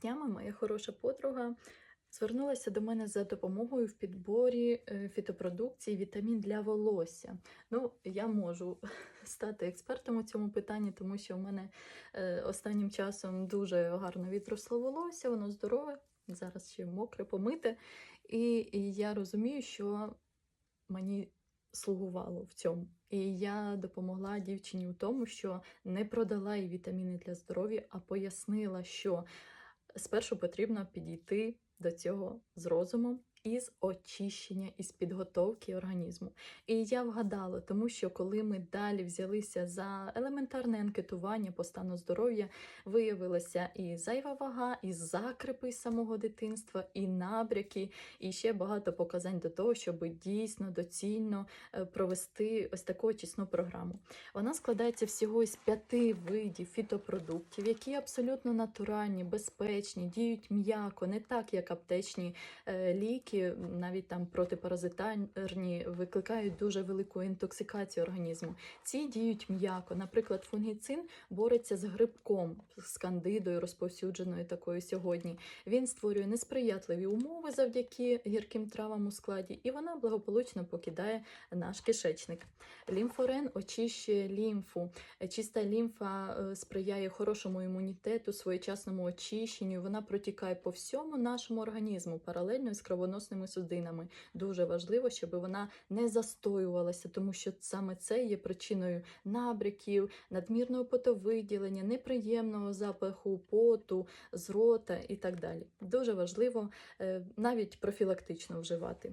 Днями моя хороша подруга звернулася до мене за допомогою в підборі е, фітопродукції вітамін для волосся. Ну, я можу стати експертом у цьому питанні, тому що у мене е, останнім часом дуже гарно відросло волосся, воно здорове, зараз ще мокре, помите. І, і я розумію, що мені слугувало в цьому. І я допомогла дівчині у тому, що не продала їй вітаміни для здоров'я, а пояснила, що спершу потрібно підійти до цього з розумом із очищення, із підготовки організму. І я вгадала, тому що коли ми далі взялися за елементарне анкетування по стану здоров'я, виявилася і зайва вага, і закрипи самого дитинства, і набряки, і ще багато показань до того, щоб дійсно доцільно е, провести ось таку очисну програму. Вона складається всього із п'яти видів фітопродуктів, які абсолютно натуральні, безпечні, діють м'яко, не так, як аптечні е, ліки, навіть там протипаразитарні, викликають дуже велику інтоксикацію організму. Ці діють м'яко. Наприклад, фунгіцин бореться з грибком, з кандидою, розповсюдженою такою сьогодні. Він створює несприятливі умови завдяки гірким травам у складі, і вона благополучно покидає наш кишечник. Лімфорен очищує лімфу. Чиста лімфа е, сприяє хорошому імунітету, своєчасному очищенню. Вона протікає по всьому нашому організму паралельно з кровоносними судинами. Дуже важливо, щоб вона не застоювалася, тому що саме це є причиною набряків, надмірного потовиділення, неприємного запаху поту, з рота і так далі. Дуже важливо е, навіть профілактично вживати.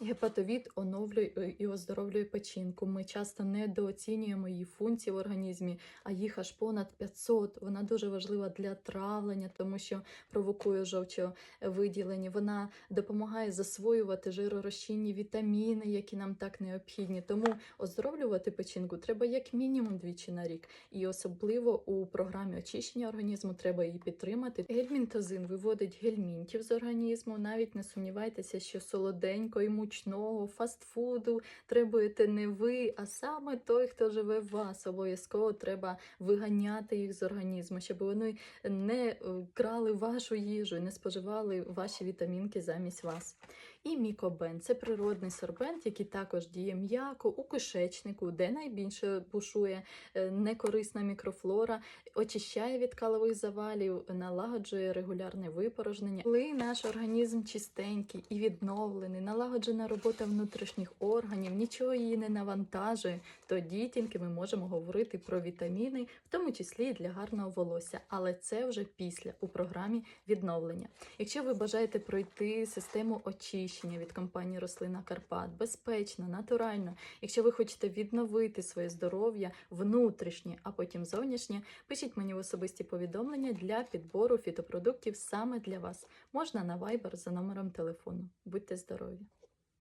Гепатовід оновлює е, і оздоровлює печінку. Ми часто недооцінюємо її функції в організмі, а їх аж понад 500. Вона дуже важлива для травлення, тому що провокує жовчовиділення. Вона допомагає засвоювати жиророзчинні вітаміни, які нам так необхідні. Тому оздоровлювати печінку треба як мінімум двічі на рік. І особливо у програмі очищення організму треба її підтримати. Гельмінтозин виводить гельмінтів з організму. Навіть не сумнівайтеся, що солоденько і мучного фастфуду требуєте не ви, а саме той, хто живе в вас. Обов'язково треба виганяти їх з організму, щоб вони не е, крали вашу їжу, не споживали ваші вітамінки замість вас. І мікобен це природний сорбент, який також діє м'яко у кишечнику, де найбільше бушує е, некорисна мікрофлора, очищає від калових завалів, налагоджує регулярне випорожнення. Коли наш організм чистенький і відновлений, налагоджена робота внутрішніх органів, нічого її не навантажує, тоді тільки ми можемо говорити про вітаміни, в тому числі і для гарного волосся. Але це вже після у програмі відновлення. Якщо ви бажаєте пройти систему очищення від компанії Рослина Карпат, безпечно, натурально, якщо ви хочете відновити своє здоров'я внутрішнє, а потім зовнішнє, пишіть мені в особисті повідомлення для підбору фітопродуктів саме для вас. Можна на Viber за номером телефону. Будьте здорові!